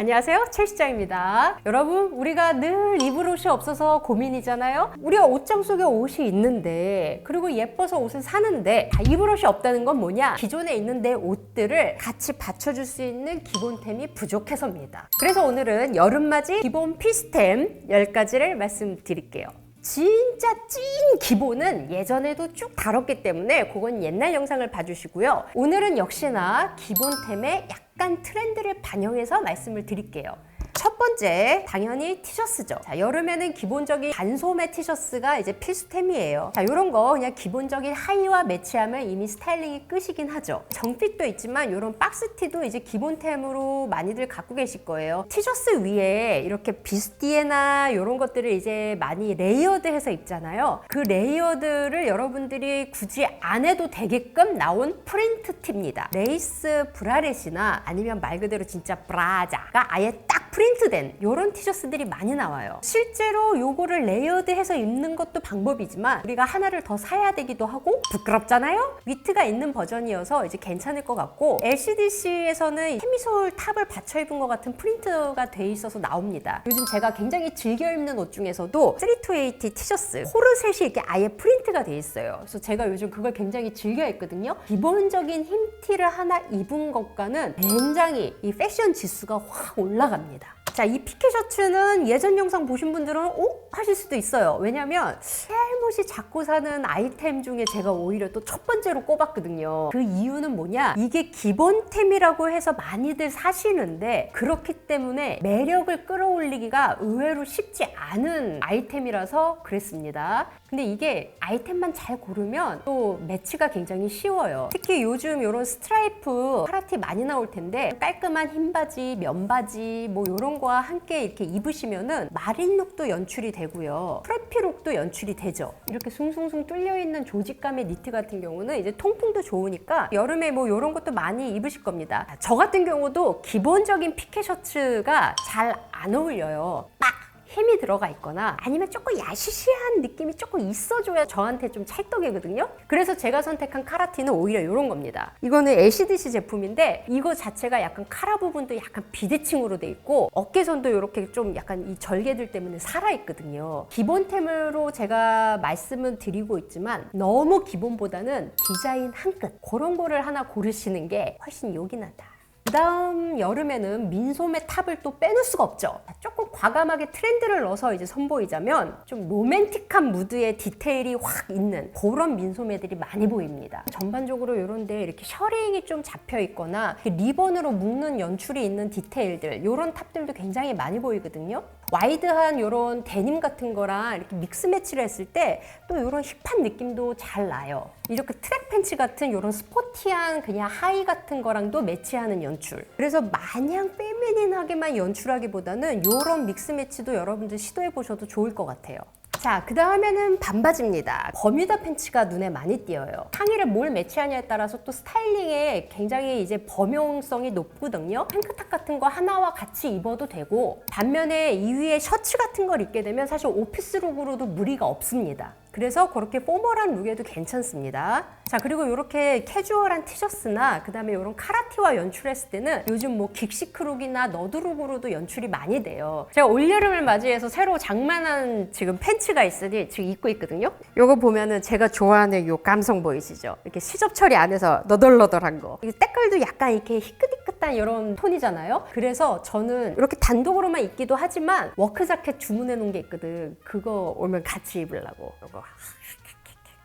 안녕하세요. 첼시장입니다. 여러분, 우리가 늘 입을 옷이 없어서 고민이잖아요? 우리가 옷장 속에 옷이 있는데, 그리고 예뻐서 옷을 사는데, 다 입을 옷이 없다는 건 뭐냐? 기존에 있는 내 옷들을 같이 받쳐줄 수 있는 기본템이 부족해서입니다. 그래서 오늘은 여름맞이 기본 필수템 10가지를 말씀드릴게요. 진짜 찐 기본은 예전에도 쭉 다뤘기 때문에 그건 옛날 영상을 봐주시고요. 오늘은 역시나 기본템의 약 간 트렌드를 반영해서 말씀을 드릴게요. 첫 번째 당연히 티셔츠죠. 자, 여름에는 기본적인 반소매 티셔츠가 이제 필수템이에요. 자, 이런 거 그냥 기본적인 하의와 매치하면 이미 스타일링이 끝이긴 하죠. 정핏도 있지만 이런 박스티도 이제 기본템으로 많이들 갖고 계실 거예요. 티셔츠 위에 이렇게 비스티에나 이런 것들을 이제 많이 레이어드해서 입잖아요. 그 레이어드를 여러분들이 굳이 안 해도 되게끔 나온 프린트 팁입니다. 레이스 브라렛이나 아니면 말 그대로 진짜 브라자가 아예 딱 프린트된 이런 티셔츠들이 많이 나와요. 실제로 요거를 레이어드해서 입는 것도 방법이지만 우리가 하나를 더 사야 되기도 하고 부끄럽잖아요. 위트가 있는 버전이어서 이제 괜찮을 것 같고 LCDC에서는 케미솔 탑을 받쳐 입은 것 같은 프린트가 돼 있어서 나옵니다. 요즘 제가 굉장히 즐겨 입는 옷 중에서도 3280 티셔츠 코르셋이 이렇게 아예 프린트가 돼 있어요. 그래서 제가 요즘 그걸 굉장히 즐겨 입거든요. 기본적인 흰 티를 하나 입은 것과는 굉장히 이 패션 지수가 확 올라갑니다. 자, 이 피케 셔츠는 예전 영상 보신 분들은 오? 하실 수도 있어요. 왜냐면 헬못이 잡고 사는 아이템 중에 제가 오히려 또 첫 번째로 꼽았거든요. 그 이유는 뭐냐? 이게 기본템이라고 해서 많이들 사시는데 그렇기 때문에 매력을 끌어올리기가 의외로 쉽지 않은 아이템이라서 그랬습니다. 근데 이게 아이템만 잘 고르면 또 매치가 굉장히 쉬워요. 특히 요즘 이런 스트라이프 파라티 많이 나올 텐데 깔끔한 흰 바지, 면 바지 뭐 이런 거와 함께 이렇게 입으시면은 마린 룩도 연출이 되고요. 프레피 룩도 연출이 되죠. 이렇게 숭숭숭 뚫려 있는 조직감의 니트 같은 경우는 이제 통풍도 좋으니까 여름에 뭐 이런 것도 많이 입으실 겁니다. 저 같은 경우도 기본적인 피케 셔츠가 잘 안 어울려요. 빡! 힘이 들어가 있거나 아니면 조금 야시시한 느낌이 조금 있어줘야 저한테 좀 찰떡이거든요. 그래서 제가 선택한 카라티는 오히려 이런 겁니다. 이거는 LCDC 제품인데 이거 자체가 약간 카라 부분도 약간 비대칭으로 돼 있고 어깨선도 이렇게 좀 약간 이 절개들 때문에 살아 있거든요. 기본템으로 제가 말씀은 드리고 있지만 너무 기본보다는 디자인 한 끗 그런 거를 하나 고르시는 게 훨씬 요긴하다. 그 다음 여름에는 민소매 탑을 또 빼놓을 수가 없죠. 조금 과감하게 트렌드를 넣어서 이제 선보이자면 좀 로맨틱한 무드의 디테일이 확 있는 그런 민소매들이 많이 보입니다. 전반적으로 이런데 이렇게 셔링이 좀 잡혀 있거나 리본으로 묶는 연출이 있는 디테일들 이런 탑들도 굉장히 많이 보이거든요. 와이드한 이런 데님 같은 거랑 이렇게 믹스 매치를 했을 때 또 이런 힙한 느낌도 잘 나요. 이렇게 트랙 팬츠 같은 이런 스포티한 그냥 하이 같은 거랑도 매치하는 연출. 그래서 마냥 페미닌하게만 연출하기보다는 이런 믹스 매치도 여러분들 시도해 보셔도 좋을 것 같아요. 자, 그 다음에는 반바지입니다. 버뮤다 팬츠가 눈에 많이 띄어요. 상의를 뭘 매치하냐에 따라서 또 스타일링에 굉장히 이제 범용성이 높거든요. 탱크탑 같은 거 하나와 같이 입어도 되고, 반면에 이 위에 셔츠 같은 걸 입게 되면 사실 오피스룩으로도 무리가 없습니다. 그래서 그렇게 포멀한 룩에도 괜찮습니다. 자, 그리고 이렇게 캐주얼한 티셔츠나 그 다음에 이런 카라티와 연출했을 때는 요즘 뭐 긱시크룩이나 너드룩으로도 연출이 많이 돼요. 제가 올여름을 맞이해서 새로 장만한 지금 팬츠가 있으니 지금 입고 있거든요. 요거 보면은 제가 좋아하는 요 감성 보이시죠? 이렇게 시접 처리 안 해서 너덜너덜한 거. 이 때깔도 약간 이렇게 희끗희 끗한 이런 톤이잖아요. 그래서 저는 이렇게 단독으로만 입기도 하지만 워크 자켓 주문해 놓은 게 있거든. 그거 오면 같이 입으려고. 요거.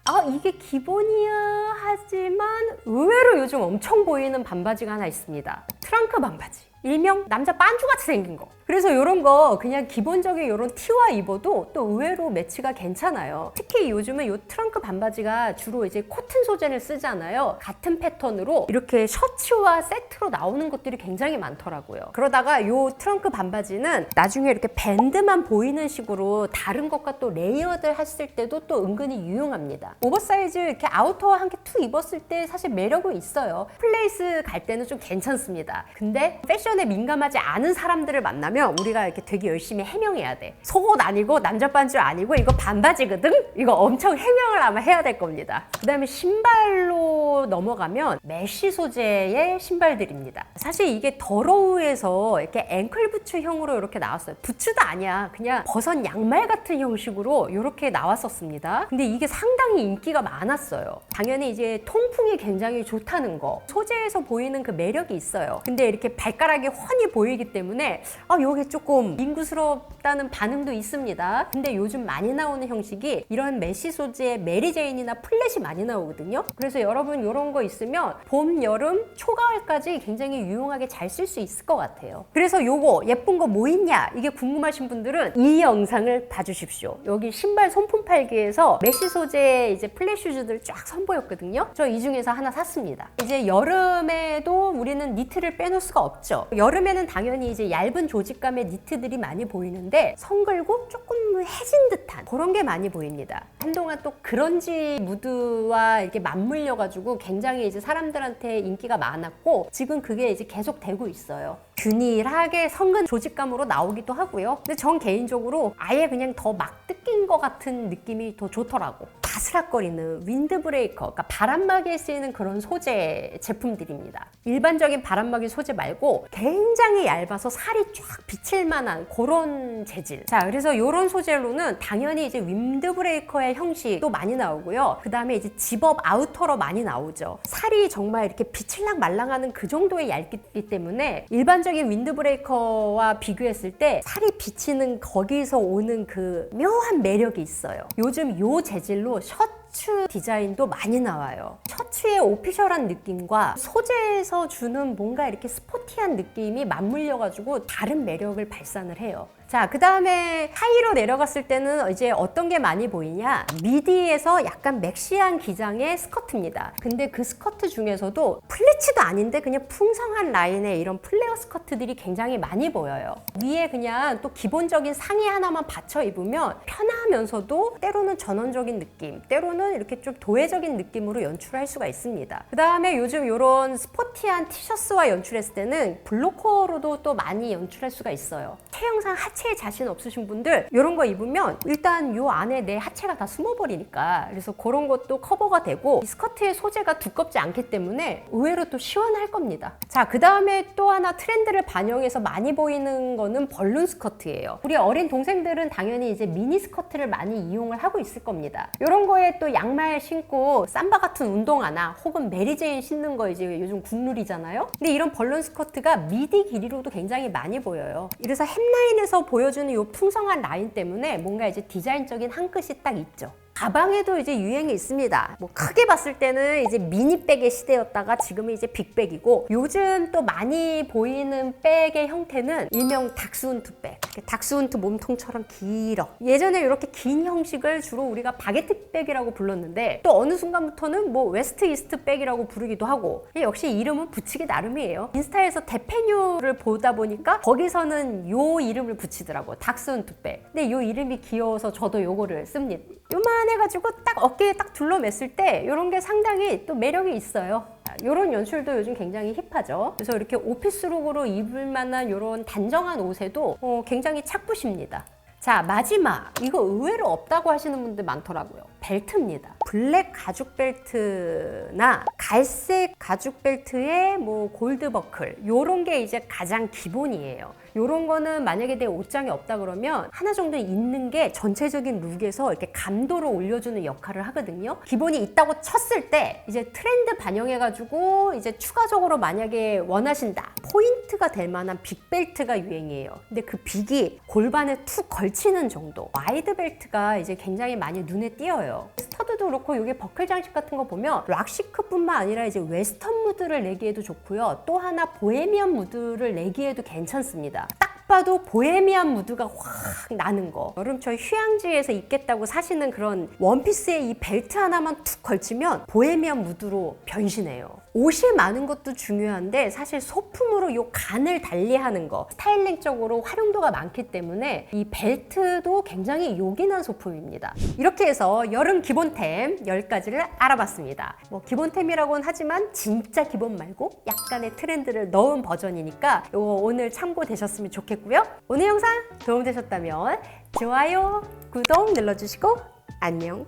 아 이게 기본이야 하지만 의외로 요즘 엄청 보이는 반바지가 하나 있습니다 트렁크 반바지 일명 남자 빤주같이 생긴 거 그래서 이런 거 그냥 기본적인 이런 티와 입어도 또 의외로 매치가 괜찮아요. 특히 요즘은 이 트렁크 반바지가 주로 이제 코튼 소재를 쓰잖아요. 같은 패턴으로 이렇게 셔츠와 세트로 나오는 것들이 굉장히 많더라고요. 그러다가 이 트렁크 반바지는 나중에 이렇게 밴드만 보이는 식으로 다른 것과 또 레이어드 했을 때도 또 은근히 유용합니다. 오버사이즈 이렇게 아우터 한개툭 입었을 때 사실 매력은 있어요. 플레이스 갈 때는 좀 괜찮습니다. 근데 패션에 민감하지 않은 사람들을 만나면 그러면 우리가 이렇게 되게 열심히 해명해야 돼. 속옷 아니고 남자 반줄 아니고 이거 반바지거든? 이거 엄청 해명을 아마 해야 될 겁니다. 그 다음에 신발로 넘어가면 메쉬 소재의 신발들입니다. 사실 이게 더러우에서 이렇게 앵클 부츠형으로 이렇게 나왔어요. 부츠도 아니야. 그냥 버섯 양말 같은 형식으로 이렇게 나왔었습니다. 근데 이게 상당히 인기가 많았어요. 당연히 이제 통풍이 굉장히 좋다는 거. 소재에서 보이는 그 매력이 있어요. 근데 이렇게 발가락이 훤히 보이기 때문에 아, 요게 조금 민구스럽다는 반응도 있습니다. 근데 요즘 많이 나오는 형식이 이런 메쉬 소재의 메리제인이나 플랫이 많이 나오거든요. 그래서 여러분 이런 거 있으면 봄, 여름, 초가을까지 굉장히 유용하게 잘 쓸 수 있을 것 같아요. 그래서 요거 예쁜 거 뭐 있냐 이게 궁금하신 분들은 이 영상을 봐주십시오. 여기 신발 손품 팔기에서 메쉬 소재 이제 플랫 슈즈들 쫙 선보였거든요. 저 이 중에서 하나 샀습니다. 이제 여름에도 우리는 니트를 빼놓을 수가 없죠. 여름에는 당연히 이제 얇은 조직 감의 니트들이 많이 보이는데 성글고 조금 해진 듯한 그런 게 많이 보입니다. 한동안 또 그런지 무드와 이렇게 맞물려 가지고 굉장히 이제 사람들한테 인기가 많았고 지금 그게 이제 계속 되고 있어요. 균일하게 성근 조직감으로 나오기도 하고요. 근데 전 개인적으로 아예 그냥 더 막 뜯긴 것 같은 느낌이 더 좋더라고. 바스락거리는 윈드 브레이커, 그러니까 바람막이에 쓰이는 그런 소재 제품들입니다. 일반적인 바람막이 소재 말고 굉장히 얇아서 살이 쫙 비칠 만한 그런 재질. 자, 그래서 이런 소재로는 당연히 이제 윈드 브레이커의 형식도 많이 나오고요. 그 다음에 이제 집업 아우터로 많이 나오죠. 살이 정말 이렇게 비칠랑 말랑하는 그 정도의 얇기 때문에 일반적인 윈드 브레이커와 비교했을 때 살이 비치는 거기서 오는 그 묘한 매력이 있어요. 요즘 요 재질로 셔츠 디자인도 많이 나와요. 셔츠 의 오피셜한 느낌과 소재에서 주는 뭔가 이렇게 스포티한 느낌이 맞물려가지고 다른 매력을 발산을 해요. 자, 그 다음에 하이로 내려갔을 때는 이제 어떤 게 많이 보이냐? 미디에서 약간 맥시한 기장의 스커트입니다. 근데 그 스커트 중에서도 플 리츠도 아닌데 그냥 풍성한 라인의 이런 플레어 스커트들이 굉장히 많이 보여요. 위에 그냥 또 기본적인 상의 하나만 받쳐 입으면 편하면서도 때로는 전원적인 느낌, 때로는 이렇게 좀 도회적인 느낌으로 연출할 수가 있습니다. 그 다음에 요즘 이런 스포티한 티셔츠와 연출했을 때는 블로커로도 또 많이 연출할 수가 있어요. 체형상 하체에 자신 없으신 분들 이런 거 입으면 일단 요 안에 내 하체가 다 숨어버리니까 그래서 그런 것도 커버가 되고 이 스커트의 소재가 두껍지 않기 때문에 의외로 또 시원할 겁니다. 자, 그 다음에 또 하나 트렌드를 반영해서 많이 보이는 거는 벌룬 스커트예요. 우리 어린 동생들은 당연히 이제 미니 스커트를 많이 이용을 하고 있을 겁니다. 이런 거에 또 양말 신고 삼바 같은 운동화나 혹은 메리제인 신는 거 이제 요즘 국룰이잖아요. 근데 이런 벌룬 스커트가 미디 길이로도 굉장히 많이 보여요. 이래서 햄 라인에서 보여주는 이 풍성한 라인 때문에 뭔가 이제 디자인적인 한 끗이 딱 있죠. 가방에도 이제 유행이 있습니다. 뭐 크게 봤을 때는 이제 미니백의 시대였다가 지금은 이제 빅백이고 요즘 또 많이 보이는 백의 형태는 일명 닥스훈트백. 닥스훈트 몸통처럼 길어. 예전에 이렇게 긴 형식을 주로 우리가 바게트 백이라고 불렀는데 또 어느 순간부터는 뭐 웨스트 이스트 백이라고 부르기도 하고 역시 이름은 붙이기 나름이에요. 인스타에서 대페뉴를 보다 보니까 거기서는 요 이름을 붙이더라고. 닥스훈트 백. 근데 요 이름이 귀여워서 저도 요거를 씁니다. 요만 해가지고 딱 어깨에 딱 둘러맸을 때 이런 게 상당히 또 매력이 있어요. 이런 연출도 요즘 굉장히 힙하죠. 그래서 이렇게 오피스룩으로 입을 만한 이런 단정한 옷에도 어, 굉장히 착붙입니다. 자 마지막 이거 의외로 없다고 하시는 분들 많더라고요. 벨트입니다. 블랙 가죽 벨트나 갈색 가죽 벨트에 뭐 골드 버클 요런 게 이제 가장 기본이에요. 요런 거는 만약에 내 옷장에 없다 그러면 하나 정도 있는 게 전체적인 룩에서 이렇게 감도를 올려주는 역할을 하거든요. 기본이 있다고 쳤을 때 이제 트렌드 반영해가지고 이제 추가적으로 만약에 원하신다. 포인트가 될 만한 빅벨트가 유행이에요. 근데 그 빅이 골반에 툭 걸치는 정도. 와이드 벨트가 이제 굉장히 많이 눈에 띄어요. 스터드도 그렇고 이게 버클 장식 같은 거 보면 락시크뿐만 아니라 이제 웨스턴 무드를 내기에도 좋고요. 또 하나 보헤미안 무드를 내기에도 괜찮습니다. 딱 봐도 보헤미안 무드가 확 나는 거. 여름철 휴양지에서 입겠다고 사시는 그런 원피스에 이 벨트 하나만 툭 걸치면 보헤미안 무드로 변신해요. 옷이 많은 것도 중요한데 사실 소품으로 요 간을 달리하는 거 스타일링적으로 활용도가 많기 때문에 이 벨트도 굉장히 요긴한 소품입니다. 이렇게 해서 여름 기본템 10가지를 알아봤습니다. 뭐 기본템이라고는 하지만 진짜 기본 말고 약간의 트렌드를 넣은 버전이니까 이거 오늘 참고되셨으면 좋겠고요. 오늘 영상 도움되셨다면 좋아요, 구독 눌러주시고 안녕.